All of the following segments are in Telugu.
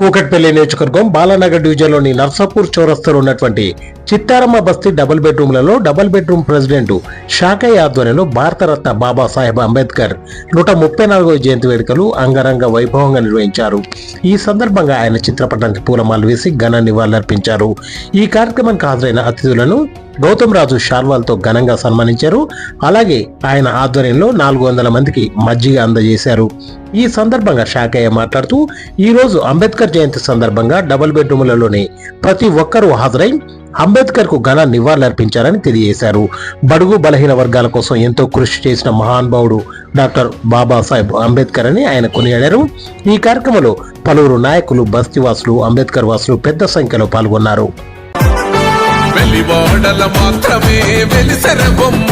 కూకట్పల్లి నియోజకవర్గం బాలానగర్ డివిజన్లోని నర్సాపూర్ చౌరస్తాలో ఉన్నటువంటి చిత్తారమ్మ బస్తీ డబుల్ బెడ్రూమ్లలో డబుల్ బెడ్రూమ్ ప్రెసిడెంట్ షాకయ్య ఆధ్వర్యంలో భారతరత్న బాబాసాహెబ్ అంబేద్కర్ నూట ముప్పై నాలుగవ జయంతి వేడుకలు అంగరంగ వైభవంగా నిర్వహించారు. ఈ సందర్భంగా ఆయన చిత్రపటానికి పూలమాలు వేసి ఘన నివాళులర్పించారు. ఈ కార్యక్రమానికి హాజరైన అతిథులను గౌతమ్ రాజు షాల్వాల్తో ఘనంగా సన్మానించారు. అలాగే ఆయన ఆధ్వర్యంలో నాలుగు వందల మందికి మజ్జిగ అందజేశారు. ఈ సందర్భంగా షాకయ్య మాట్లాడుతూ ఈరోజు అంబేద్కర్ జయంతి సందర్భంగా డబుల్ బెడ్రూములలోని ప్రతి ఒక్కరూ హాజరై అంబేద్కర్కు ఘన నివాళులర్పించారని తెలియజేశారు. బడుగు బలహీన వర్గాల కోసం ఎంతో కృషి చేసిన మహానుభావుడు డాక్టర్ బాబాసాహెబ్ అంబేద్కర్ అని ఆయన కొనియాడారు. ఈ కార్యక్రమంలో పలువురు నాయకులు బస్తీవాసులు అంబేద్కర్ వాసులు పెద్ద సంఖ్యలో పాల్గొన్నారు. వెలివాడల మాత్రమే వెలిసెర బొమ్మ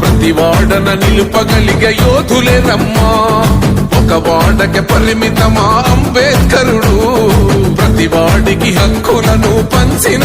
ప్రతి వాడన నిలుపగలిగే యోధులే రమ్మా. ఒక వాడకి పరిమితమా అంబేద్కరుడు. ప్రతి వాడికి హక్కులను పంచిన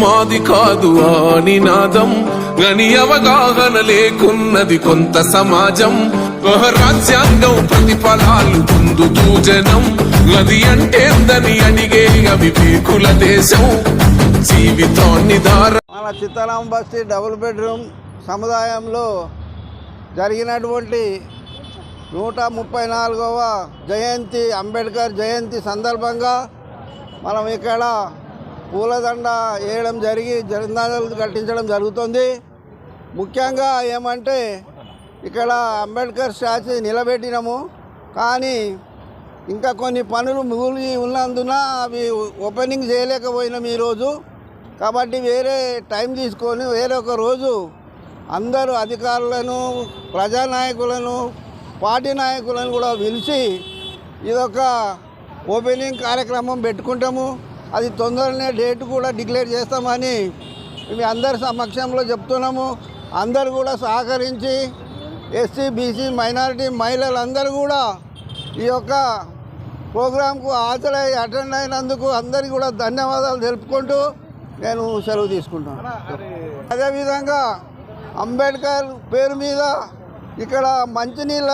మాది కాదు ఆ నినాదం గని అవగాహన లేకున్నది కొంత సమాజం. రాజ్యాంగం ప్రతిఫలాలు పొందుతూ జనం అది అంటేందని అడిగే అవివేకుల దేశం. జీవితాన్ని దార మన చిత్తారాం బస్తీ డబుల్ బెడ్రూమ్ సముదాయంలో జరిగినటువంటి నూట ముప్పై నాలుగవ జయంతి అంబేద్కర్ జయంతి సందర్భంగా మనం ఇక్కడ పూలదండ వేయడం జరిగి జెండాలు కట్టించడం జరుగుతుంది. ముఖ్యంగా ఏమంటే ఇక్కడ అంబేద్కర్ స్టాచ్యూ నిలబెట్టినాము. కానీ ఇంకా కొన్ని పనులు మిగిలి ఉన్నందున అవి ఓపెనింగ్ చేయలేకపోయినాం ఈరోజు. కాబట్టి వేరే టైం తీసుకొని వేరే ఒక రోజు అందరూ అధికారులను ప్రజానాయకులను పార్టీ నాయకులను కూడా పిలిచి ఇదొక ఓపెనింగ్ కార్యక్రమం పెట్టుకుంటాము. అది తొందరనే డేట్ కూడా డిక్లేర్ చేస్తామని మీ అందరి సమక్షంలో చెప్తున్నాము. అందరు కూడా సహకరించి ఎస్సీ బీసీ మైనారిటీ మహిళలందరూ కూడా ఈ యొక్క ప్రోగ్రాంకు హాజరై అటెండ్ అయినందుకు అందరికీ కూడా ధన్యవాదాలు తెలుపుకుంటూ నేను సెలవు తీసుకుంటాను అదేవిధంగా అంబేద్కర్ పేరు మీద ఇక్కడ మంచినీళ్ళ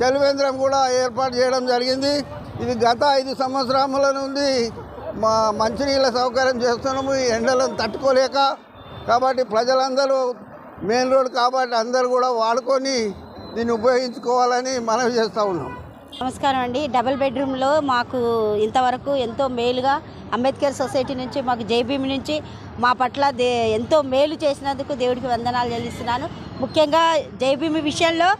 చలివేంద్రం కూడా ఏర్పాటు చేయడం జరిగింది. ఇది గత ఐదు సంవత్సరముల నుండి మా మంచినీళ్ళ సౌకర్యం చేస్తున్నాము ఈ ఎండలను తట్టుకోలేక కాబట్టి ప్రజలందరూ మెయిన్ రోడ్ కాబట్టి అందరూ కూడా వాడుకొని దీన్ని ఉపయోగించుకోవాలని మనవి చేస్తూ ఉన్నాం. నమస్కారం అండి. డబుల్ బెడ్రూమ్లో మాకు ఇంతవరకు ఎంతో మేలుగా అంబేద్కర్ సొసైటీ నుంచి మాకు జేబీఎం నుంచి మా పట్ల దే ఎంతో మేలు చేసినందుకు దేవుడికి వందనాలు చెల్లిస్తున్నాను. ముఖ్యంగా జేబీఎం విషయంలో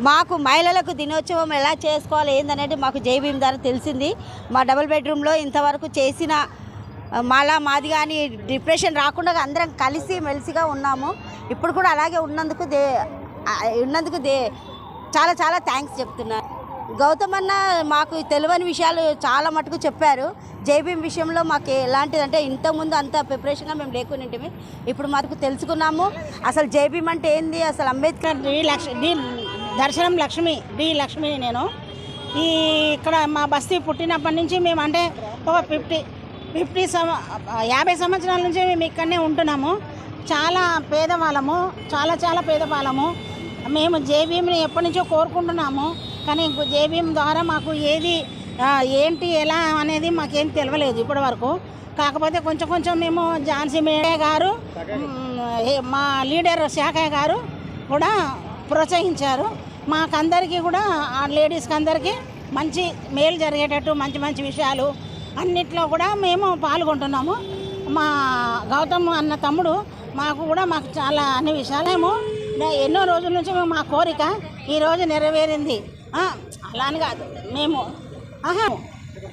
మాకు మహిళలకు దినోత్సవం ఎలా చేసుకోవాలి ఏందనేది మాకు జేబీఎం ద్వారా తెలిసింది. మా డబుల్ బెడ్రూమ్లో ఇంతవరకు చేసిన ఆ, మాలా మాది కానీ డిప్రెషన్ రాకుండా అందరం కలిసి మెలిసిగా ఉన్నాము. ఇప్పుడు కూడా అలాగే ఉన్నందుకు దే ఉన్నందుకు దే చాలా చాలా థ్యాంక్స్ చెప్తున్నాను గౌతమ్ అన్న మాకు తెలియని విషయాలు చాలా మటుకు చెప్పారు. జైబీం విషయంలో మాకు ఎలాంటిదంటే ఇంతకుముందు అంత ప్రిపరేషన్గా మేము లేకుండా ఇప్పుడు మాకు తెలుసుకున్నాము. అసలు జైబీం అంటే ఏంది? అసలు అంబేద్కర్ డి లక్ష దర్శనం లక్ష్మి డి లక్ష్మి నేను. ఈ ఇక్కడ మా బస్తీ పుట్టినప్పటి నుంచి మేము అంటే ఒక ఫిఫ్టీ ఫిఫ్టీ సంవ యాభై సంవత్సరాల నుంచి మేము ఇక్కడనే ఉంటున్నాము. చాలా పేదవాళ్ళము చాలా చాలా పేదవాళ్ళము. మేము జేబీఎంని ఎప్పటి నుంచో కోరుకుంటున్నాము. కానీ జేబీఎం ద్వారా మాకు ఏది ఏంటి ఎలా అనేది మాకేం తెలియలేదు ఇప్పటి వరకు కాకపోతే కొంచెం కొంచెం మేము ఝాన్సీ మేడే గారు మ్, లీడర్ శాఖయ్య గారు కూడా ప్రోత్సహించారు. మాకందరికీ కూడా ఆ లేడీస్కి అందరికీ మంచి మేలు జరిగేటట్టు మంచి మంచి విషయాలు అన్నిట్లో కూడా మేము పాల్గొంటున్నాము. మా గౌతమ్ అన్న తమ్ముడు మాకు కూడా మాకు చాలా అన్ని విషయాలేమో నే- ఎన్నో రోజుల నుంచి మేము మా కోరిక ఈరోజు నెరవేరింది. అలా అని కాదు మేము ఆహా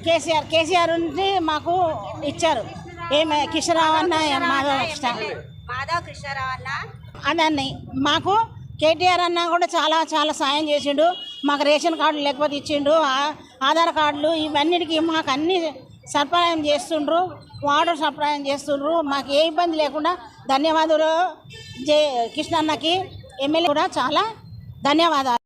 కేసీఆర్ కేసీఆర్ నుంచి మాకు ఇచ్చారు. ఏమే కిషరావు అన్న మాధవ మాధవ్ కృష్ణారావు అన్న అదన్ని మాకు కేటీఆర్ అన్న కూడా చాలా చాలా సాయం చేసిండు. మాకు రేషన్ కార్డులు లేకపోతే ఇచ్చిండు. ఆధార్ కార్డులు ఇవన్నిటికీ మాకు అన్ని సరఫరాయం చేస్తుండ్రు. వాటర్ సరఫరాయం చేస్తుండ్రు. మాకు ఏ ఇబ్బంది లేకుండా ధన్యవాదాలు జే కృష్ణన్నకి ఎమ్మెల్యే కూడా చాలా ధన్యవాదాలు.